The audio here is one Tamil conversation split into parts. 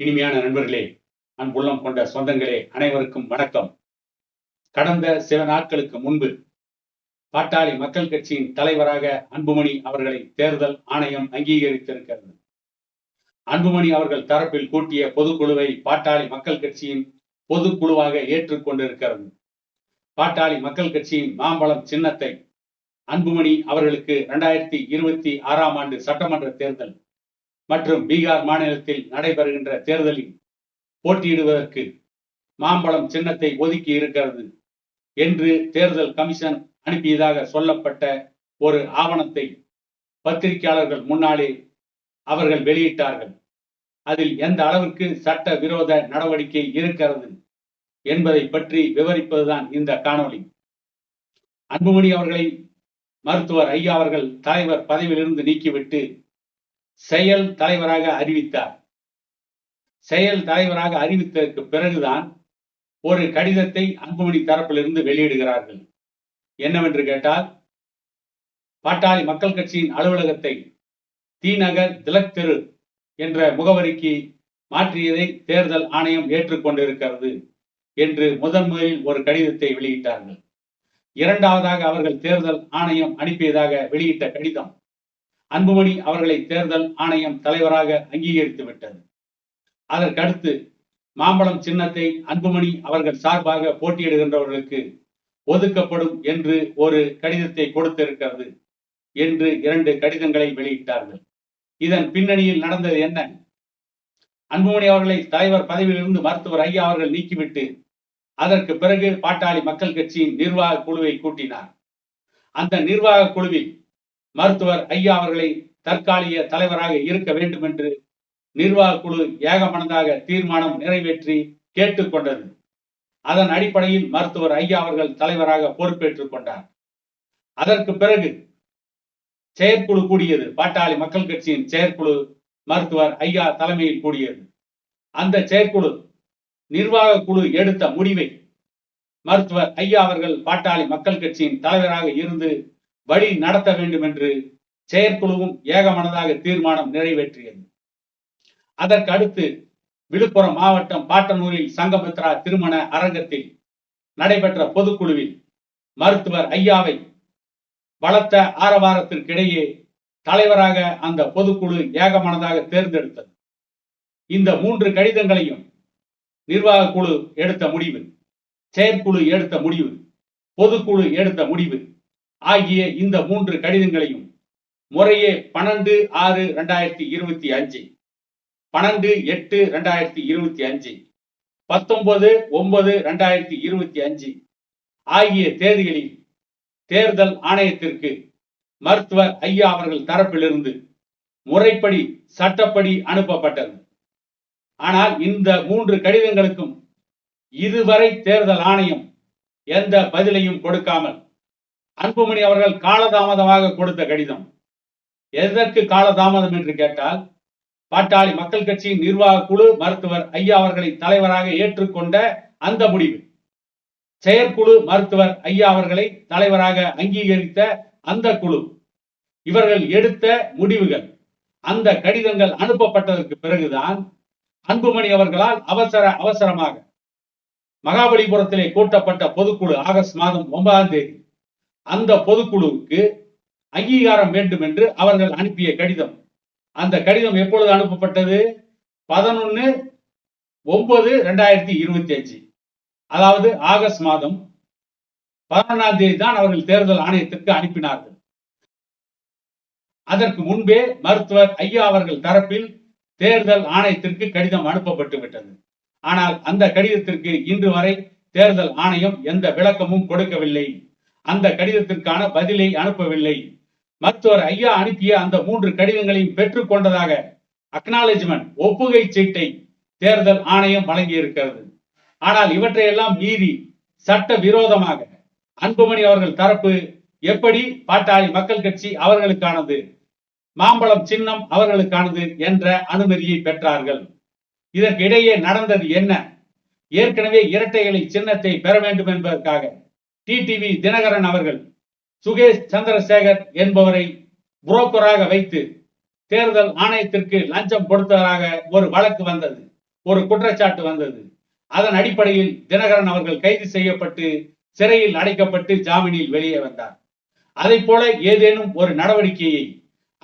இனிமையான நண்பர்களே அன்புள்ளம் கொண்ட சொந்தங்களே அனைவருக்கும் வணக்கம். கடந்த சில நாட்களுக்கு முன்பு பாட்டாளி மக்கள் கட்சியின் தலைவராக அன்புமணி அவர்களை தேர்தல் ஆணையம் அங்கீகரித்திருக்கிறது. அன்புமணி அவர்கள் தரப்பில் கூட்டிய பொதுக்குழுவை பாட்டாளி மக்கள் கட்சியின் பொதுக்குழுவாக ஏற்றுக்கொண்டிருக்கிறது. பாட்டாளி மக்கள் கட்சியின் மாம்பழம் சின்னத்தை அன்புமணி அவர்களுக்கு இரண்டாயிரத்தி இருபத்தி ஆறாம் ஆண்டு சட்டமன்ற தேர்தல் மற்றும் பீகார் மாநிலத்தில் நடைபெறுகின்ற தேர்தலில் போட்டியிடுவதற்கு மாம்பழம் சின்னத்தை ஒதுக்கி இருக்கிறது என்று தேர்தல் கமிஷன் அனுப்பியதாக சொல்லப்பட்ட ஒரு ஆவணத்தை பத்திரிகையாளர்கள் முன்னாலே அவர்கள் வெளியிட்டார்கள். அதில் எந்த அளவிற்கு சட்ட விரோத நடவடிக்கை இருக்கிறது என்பதை பற்றி விவரிப்பதுதான் இந்த காணொளி. அன்புமணி அவர்களை மருத்துவர் ஐயா அவர்கள் தலைவர் பதவியிலிருந்து நீக்கிவிட்டு செயல் தலைவராக அறிவித்தார். செயல் தலைவராக அறிவித்ததற்கு பிறகுதான் ஒரு கடிதத்தை அன்புமணி தரப்பிலிருந்து வெளியிடுகிறார்கள். என்னவென்று கேட்டால் பாட்டாளி மக்கள் கட்சியின் அலுவலகத்தை தி நகர் திலக் தெரு என்ற முகவரிக்கு மாற்றியதை தேர்தல் ஆணையம் ஏற்றுக்கொண்டிருக்கிறது என்று முதன் முதலில் ஒரு கடிதத்தை வெளியிட்டார்கள். இரண்டாவதாக அவர்கள் தேர்தல் ஆணையம் அனுப்பியதாக வெளியிட்ட கடிதம் அன்புமணி அவர்களை தேர்தல் ஆணையம் தலைவராக அங்கீகரித்து விட்டது. அதற்கடுத்து மாம்பழம் சின்னத்தை அன்புமணி அவர்கள் சார்பாக போட்டியிடுகின்றவர்களுக்கு ஒதுக்கப்படும் என்று ஒரு கடிதத்தை கொடுத்திருக்கிறது என்று இரண்டு கடிதங்களை வெளியிட்டார்கள். இதன் பின்னணியில் நடந்தது என்ன? அன்புமணி அவர்களை தலைவர் பதவியிலிருந்து மருத்துவர் ஐயா அவர்கள் நீக்கிவிட்டு அதற்கு பிறகு பாட்டாளி மக்கள் கட்சியின் நிர்வாக குழுவை கூட்டினார். அந்த நிர்வாக குழுவில் மருத்துவர் ஐயா அவர்களை தற்காலிக தலைவராக இருக்க வேண்டும் என்று நிர்வாக குழு ஏகமனதாக தீர்மானம் நிறைவேற்றி கேட்டுக்கொண்டது அதன் அடிப்படையில் மருத்துவர் ஐயா அவர்கள் தலைவராக பொறுப்பேற்றுக் கொண்டார். அதற்கு பிறகு செயற்குழு கூடியது. பாட்டாளி மக்கள் கட்சியின் செயற்குழு மருத்துவர் ஐயா தலைமையில் கூடியது. அந்த செயற்குழு நிர்வாக குழு எடுத்த முடிவை மருத்துவர் ஐயா அவர்கள் பாட்டாளி மக்கள் கட்சியின் தலைவராக இருந்து வழி நடத்த வேண்டும் என்று செயற்குழுவும் ஏகமனதாக தீர்மானம் நிறைவேற்றியது. அதற்கு அடுத்து விழுப்புரம் மாவட்டம் பாட்டனூரில் சங்கமித்ரா திருமண அரங்கத்தில் நடைபெற்ற பொதுக்குழுவில் மருத்துவர் ஐயாவை பலத்த ஆரவாரத்திற்கிடையே தலைவராக அந்த பொதுக்குழு ஏகமனதாக தேர்ந்தெடுத்தது. இந்த மூன்று கடிதங்களையும் நிர்வாக குழு எடுத்த முடிவு செயற்குழு எடுத்த முடிவு பொதுக்குழு எடுத்த முடிவு ஆகிய இந்த மூன்று கடிதங்களையும் முறையே பன்னெண்டு ஆறு ரெண்டாயிரத்தி இருபத்தி அஞ்சு பன்னெண்டு எட்டு ரெண்டாயிரத்தி இருபத்தி அஞ்சு பத்தொன்பது ஒன்பது ரெண்டாயிரத்தி இருபத்தி அஞ்சு ஆகிய தேதிகளில் தேர்தல் ஆணையத்திற்கு மருத்துவர் ஐயா அவர்கள் தரப்பிலிருந்து முறைப்படி சட்டப்படி அனுப்பப்பட்டது. ஆனால் இந்த மூன்று கடிதங்களுக்கும் இதுவரை தேர்தல் ஆணையம் எந்த பதிலையும் கொடுக்காமல் அன்புமணி அவர்கள் காலதாமதமாக கொடுத்த கடிதம். எதற்கு காலதாமதம் என்று கேட்டால் பாட்டாளி மக்கள் கட்சியின் நிர்வாக குழு மருத்துவர் ஐயா அவர்களை தலைவராக ஏற்றுக்கொண்ட அந்த முடிவு. செயற்குழு மருத்துவர் ஐயா அவர்களை தலைவராக அங்கீகரித்த அந்த குழு. இவர்கள் எடுத்த முடிவுகள். அந்த கடிதங்கள் அனுப்பப்பட்டதற்கு பிறகுதான் அன்புமணி அவர்களால் அவசர அவசரமாக மகாபலிபுரத்திலே கூட்டப்பட்ட பொதுக்குழு ஆகஸ்ட் மாதம் ஒன்பதாம் தேதி அந்த பொதுக்குழுவுக்கு அங்கீகாரம் வேண்டும் என்று அவர்கள் அனுப்பிய கடிதம். அந்த கடிதம் எப்பொழுது அனுப்பப்பட்டது? பதினொன்னு ஒன்பது ரெண்டாயிரத்தி இருபத்தி அஞ்சு அதாவது ஆகஸ்ட் மாதம் பதினொன்றாம் தேதி தான் அவர்கள் தேர்தல் ஆணையத்திற்கு அனுப்பினார்கள். அதற்கு முன்பே மருத்துவர் ஐயா அவர்கள் தரப்பில் தேர்தல் ஆணையத்திற்கு கடிதம் அனுப்பப்பட்டு விட்டது ஆனால் அந்த கடிதத்திற்கு இன்று வரை தேர்தல் ஆணையம் எந்த விளக்கமும் கொடுக்கவில்லை. அந்த கடிதத்திற்கான பதிலை அனுப்பவில்லை. மருத்துவர் ஐயா அனுப்பிய அந்த மூன்று கடிதங்களையும் பெற்றுக் கொண்டதாக அக்னாலேஜ்மெண்ட் ஒப்புகை சீட்டை தேர்தல் ஆணையம் வழங்கி இருக்கிறது ஆனால் இவற்றையெல்லாம் மீறி சட்ட விரோதமாக அன்புமணி அவர்கள் தரப்பு எப்படி பாட்டாளி மக்கள் கட்சி அவர்களுக்கானது மாம்பழம் சின்னம் அவர்களுக்கானது என்ற அனுமதியை பெற்றார்கள். இதற்கிடையே நடந்தது என்ன? ஏற்கனவே இரட்டைகளை சின்னத்தை பெற வேண்டும் என்பதற்காக டிடிவி தினகரன் அவர்கள் சுகேஷ் சந்திரசேகர் என்பவரை புரோக்கராக வைத்து தேர்தல் ஆணையத்திற்கு லஞ்சம் கொடுத்ததாக ஒரு வழக்கு வந்தது ஒரு குற்றச்சாட்டு வந்தது. அதன் அடிப்படையில் தினகரன் அவர்கள் கைது செய்யப்பட்டு சிறையில் அடைக்கப்பட்டு ஜாமீனில் வெளியே வந்தார். அதை போல ஏதேனும் ஒரு நடவடிக்கையை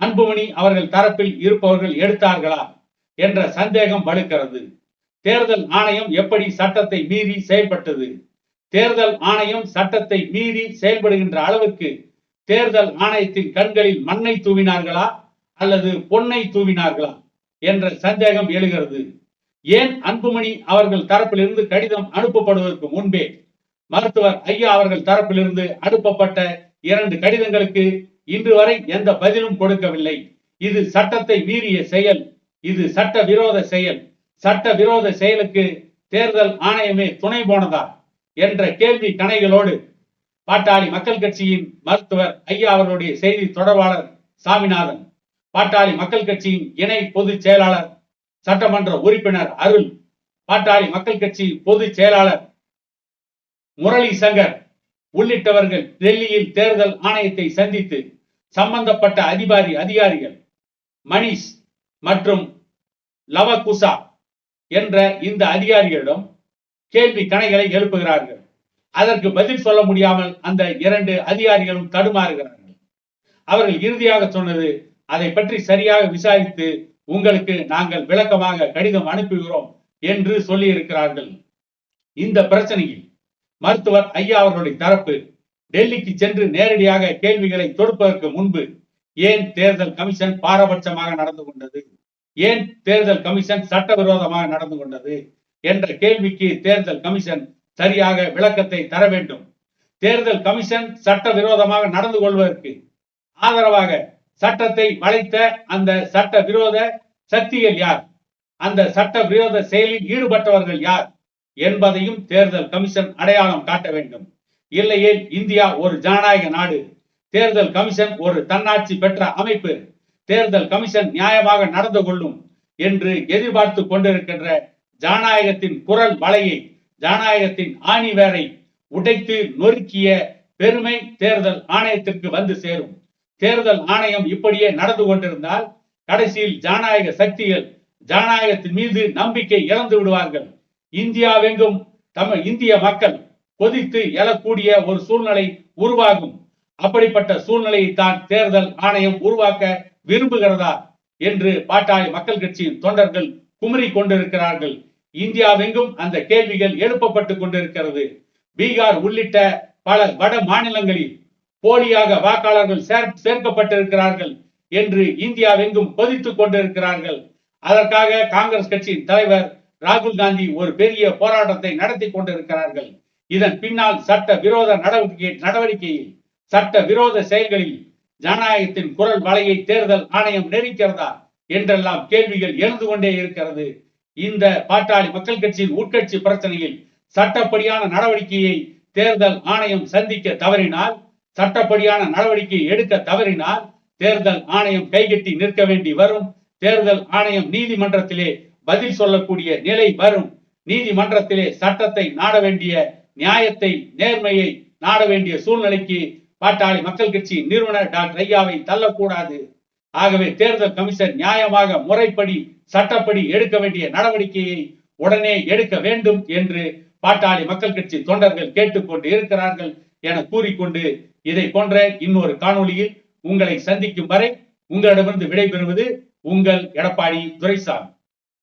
அன்புமணி அவர்கள் தரப்பில் இருப்பவர்கள் எடுத்தார்களா என்ற சந்தேகம் வலுக்கிறது. தேர்தல் ஆணையம் எப்படி சட்டத்தை மீறி செயல்பட்டது? தேர்தல் ஆணையம் சட்டத்தை மீறி செயல்படுகின்ற அளவுக்கு தேர்தல் ஆணையத்தின் கண்களில் மண்ணை தூவினார்களா அல்லது பொன்னை தூவினார்களா என்ற சந்தேகம் எழுகிறது. ஏன் அன்புமணி அவர்கள் தரப்பிலிருந்து கடிதம் அனுப்பப்படுவதற்கு முன்பே மருத்துவர் ஐயா அவர்கள் தரப்பிலிருந்து அனுப்பப்பட்ட இரண்டு கடிதங்களுக்கு இன்று வரை எந்த பதிலும் கொடுக்கவில்லை. இது சட்டத்தை மீறிய செயல். இது சட்ட விரோத செயல். சட்ட விரோத செயலுக்கு தேர்தல் ஆணையமே துணை போனதா? என்ற கேள்வி கணைகளோடு பாட்டாளி மக்கள் கட்சியின் மருத்துவர் ஐயா அவர்களுடைய செய்தி தொடர்பாளர் சாமிநாதன் பாட்டாளி மக்கள் கட்சியின் இணை பொதுச் செயலாளர் சட்டமன்ற உறுப்பினர் அருள் பாட்டாளி மக்கள் கட்சி பொதுச் செயலாளர் முரளி சங்கர் உள்ளிட்டவர்கள் டெல்லியில் தேர்தல் ஆணையத்தை சந்தித்து சம்பந்தப்பட்ட அதிகாரி அதிகாரிகள் மணிஷ் மற்றும் லவகுசா என்ற இந்த அதிகாரிகளிடம் கேள்வி கணைகளை எழுப்புகிறார்கள். அதற்கு பதில் சொல்ல முடியாமல் அந்த இரண்டு அதிகாரிகளும் தடுமாறுகிறார்கள். அவர்கள் இறுதியாக சொன்னது அதை பற்றி சரியாக விசாரித்து உங்களுக்கு நாங்கள் விளக்கமாக கடிதம் அனுப்புகிறோம் என்று சொல்லி இருக்கிறார்கள் இந்த பிரச்சனையில் மருத்துவர் ஐயா அவர்களுடைய தரப்பு டெல்லிக்கு சென்று நேரடியாக கேள்விகளை தொடுப்பதற்கு முன்பு ஏன் தேர்தல் கமிஷன் பாரபட்சமாக நடந்து கொண்டது? ஏன் தேர்தல் கமிஷன் சட்டவிரோதமாக நடந்து கொண்டது? என்ற கேள்விக்கு தேர்தல் கமிஷன் சரியாக விளக்கத்தை தர வேண்டும். தேர்தல் கமிஷன் சட்டவிரோதமாக நடந்து கொள்வதற்கு ஆதரவாக சட்டத்தை வளைத்த அந்த சட்ட விரோத சக்திகள் யார்? அந்த சட்ட விரோத செயலில் ஈடுபட்டவர்கள் யார் என்பதையும் தேர்தல் கமிஷன் அடையாளம் காட்ட வேண்டும். இல்லையேல் இந்தியா ஒரு ஜனநாயக நாடு. தேர்தல் கமிஷன் ஒரு தன்னாட்சி பெற்ற அமைப்பு. தேர்தல் கமிஷன் நியாயமாக நடந்து கொள்ளும் என்று எதிர்பார்த்து கொண்டிருக்கின்ற ஜனநாயகத்தின் குரல் வலையை ஜனநாயகத்தின் ஆணிவேரை உடைத்து நொறுக்கிய பெருமை தேர்தல் ஆணையத்திற்கு வந்து சேரும். தேர்தல் ஆணையம் இப்படியே நடந்து கொண்டிருந்தால் கடைசியில் ஜனநாயக சக்திகள் ஜனநாயகத்தின் மீது நம்பிக்கை இழந்து விடுவார்கள். இந்தியாவெங்கும் தமிழ் இந்திய மக்கள் கொதித்து எழக்கூடிய ஒரு சூழ்நிலை உருவாகும். அப்படிப்பட்ட சூழ்நிலையை தான் தேர்தல் ஆணையம் உருவாக்க விரும்புகிறதா? என்று பாட்டாளி மக்கள் கட்சியின் தொண்டர்கள் குமரி கொண்டிருக்கிறார்கள். இந்தியாவெங்கும் அந்த கேள்விகள் எழுப்பப்பட்டு கொண்டிருக்கிறது. பீகார் உள்ளிட்ட பல வட மாநிலங்களில் போலியாக வாக்காளர்கள் சேர் சேர்க்கப்பட்டிருக்கிறார்கள் என்று இந்தியாவெங்கும் கொதித்துக் கொண்டிருக்கிறார்கள். அதற்காக காங்கிரஸ் கட்சியின் தலைவர் ராகுல் காந்தி ஒரு பெரிய போராட்டத்தை நடத்தி கொண்டிருக்கிறார்கள். இதன் பின்னால் சட்ட விரோத நடவடிக்கை நடவடிக்கையில் சட்ட விரோத செயல்களில் ஜனநாயகத்தின் குரல் வலையை தேர்தல் ஆணையம் நெறிக்கிறதா என்றெல்லாம் கேள்விகள் எழுந்து கொண்டே இருக்கிறது. இந்த பாட்டாளி மக்கள் கட்சியின் உட்கட்சி பிரச்சனையில் சட்டப்படியான நடவடிக்கையை தேர்தல் ஆணையம் சந்திக்க தவறினால் சட்டப்படியான நடவடிக்கை எடுக்க தவறினால் தேர்தல் ஆணையம் கைகட்டி நிற்க வேண்டி வரும். தேர்தல் ஆணையம் நீதிமன்றத்திலே பதில் சொல்லக்கூடிய நிலை வரும். நீதிமன்றத்திலே சட்டத்தை நாட வேண்டிய நியாயத்தை நேர்மையை நாட வேண்டிய சூழ்நிலைக்கு பாட்டாளி மக்கள் கட்சி நிறுவனர் டாக்டர் ஐயாவை தள்ளக்கூடாது. ஆகவே தேர்தல் கமிஷன் நியாயமாக முறைப்படி சட்டப்படி எடுக்க வேண்டிய நடவடிக்கையை உடனே எடுக்க வேண்டும் என்று பாட்டாளி மக்கள் கட்சி தொண்டர்கள் கேட்டுக்கொண்டு இருக்கிறார்கள் என கூறிக்கொண்டு இதை போன்ற இன்னொரு காணொளியில் உங்களை சந்திக்கும் வரை உங்களிடமிருந்து விடைபெறுவது உங்கள் எடப்பாடி துரைசாமி.